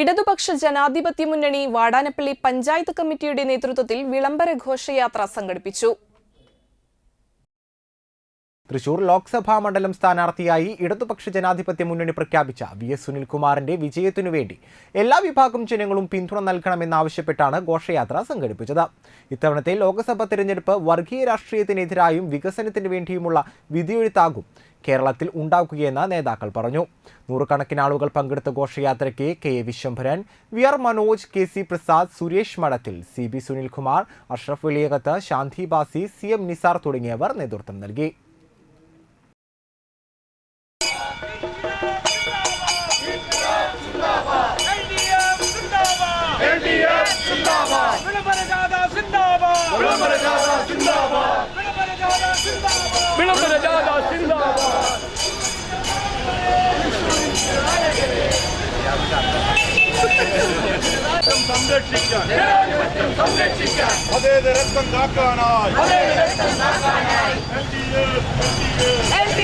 ഇടതുപക്ഷ ജനാധിപത്യ മുന്നണി വാടാനപ്പള്ളി പഞ്ചായത്ത് കമ്മിറ്റിയുടെ നേതൃത്വത്തിൽ വിളംബര ഘോഷയാത്ര സംഘടിപ്പിച്ചു. തൃശൂർ ലോക്സഭാ മണ്ഡലം സ്ഥാനാർത്ഥിയായി ഇടതുപക്ഷ ജനാധിപത്യ മുന്നണി പ്രഖ്യാപിച്ച വി എസ് സുനിൽകുമാറിന്റെ വിജയത്തിനു വേണ്ടി എല്ലാ വിഭാഗം ജനങ്ങളും പിന്തുണ നൽകണമെന്നാവശ്യപ്പെട്ടാണ് ഘോഷയാത്ര സംഘടിപ്പിച്ചത്. ഇത്തവണത്തെ ലോക്സഭാ തെരഞ്ഞെടുപ്പ് വർഗീയ രാഷ്ട്രീയത്തിനെതിരായും വികസനത്തിന് വേണ്ടിയുമുള്ള വിധിയെഴുത്താകും കേരളത്തിൽ ഉണ്ടാക്കുകയെന്ന് നേതാക്കൾ പറഞ്ഞു. നൂറുകണക്കിന് ആളുകൾ പങ്കെടുത്ത ഘോഷയാത്രയ്ക്ക് K A Vishwambharan V R Manoj K C Prasad Suresh Madathil C B Sunilkumar Ashraf Valiyakath Shanthi Basi C M Nisar തുടങ്ങിയവർ നേതൃത്വം നൽകി. സിന്ദാബാദ് വിളംബര ജാഥ സിന്ദാബാദ് വിളംബര ജാഥ സിന്ദാബാദ് വിളംബര ജാഥ സിന്ദാബാദ് വിളംബര ജാഥ സിന്ദാബാദ് സംരക്ഷിക്കാൻ സംരക്ഷിക്കാൻ മതേതരത്വം കാക്കാനായി LDF LDF